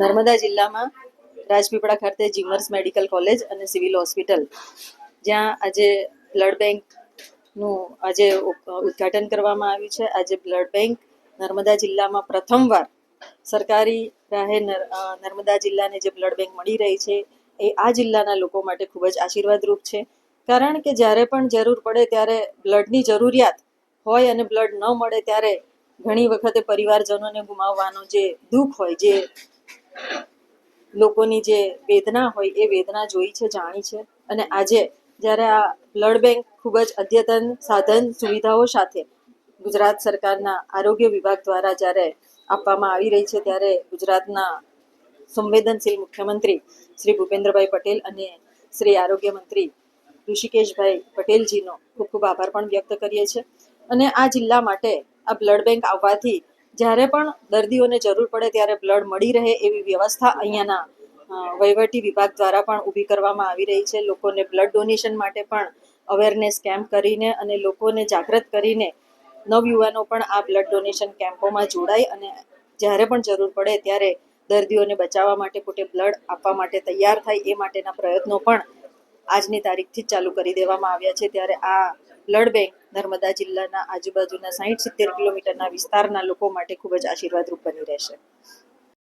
નર્મદા જિલ્લામાં રાજપીપળા ખાતે GMERS medical college અને સિવિલ હોસ્પિટલ, જ્યાં આજે બ્લડ બેંકનું આજે ઉદ્ઘાટન કરવામાં આવ્યું છે. આજે બ્લડ બેંક નર્મદા જિલ્લામાં પ્રથમવાર સરકારી રાહે નર્મદા જિલ્લાને જે બ્લડ બેંક મળી રહી છે, એ આ જિલ્લાના લોકો માટે ખૂબ જ આશીર્વાદરૂપ છે. કારણ કે જ્યારે પણ જરૂર પડે ત્યારે બ્લડની જરૂરિયાત હોય અને બ્લડ ન મળે ત્યારે ઘણી વખતે પરિવારજનોને ગુમાવવાનો જે દુઃખ હોય, જે લોકોની જે વેદના હોય એ વેદના જોઈ છે, જાણી છે અને આજે જ્યારે આ બ્લડ બેંક ખૂબ જ અદ્યતન સાધન સુવિધાઓ સાથે ગુજરાત સરકારના આરોગ્ય વિભાગ દ્વારા જ્યારે આપવામાં આવી રહી છે ત્યારે ગુજરાતના સંવેદનશીલ મુખ્યમંત્રી શ્રી ભૂપેન્દ્રભાઈ પટેલ અને શ્રી આરોગ્ય મંત્રી ઋષિકેશભાઈ પટેલજીનો ખૂબ ખૂબ આભાર પણ વ્યક્ત કરીએ છીએ. અને આ જિલ્લા માટે આ બ્લડ બેંક આવવાથી જ્યારે પણ દર્દીઓને જરૂર પડે ત્યારે બ્લડ મળી રહે એવી વ્યવસ્થા અહીંયાના વહીવટી વિભાગ દ્વારા પણ ઊભી કરવામાં આવી રહી છે. લોકોને બ્લડ ડોનેશન માટે પણ અવેરનેસ કેમ્પ કરીને અને લોકોને જાગૃત કરીને નવયુવાનો પણ આ બ્લડ ડોનેશન કેમ્પોમાં જોડાય અને જ્યારે પણ જરૂર પડે ત્યારે દર્દીઓને બચાવવા માટે પોતે બ્લડ આપવા માટે તૈયાર થાય એ માટેના પ્રયત્નો પણ આજની તારીખથી ચાલુ કરી દેવામાં આવ્યા છે. ત્યારે આ બ્લડ નર્મદા જિલ્લાના આજુબાજુના સાહીઠ સિત્તેર કિલોમીટરના વિસ્તારના લોકો માટે ખૂબ જ આશીર્વાદરૂપ બની રહેશે.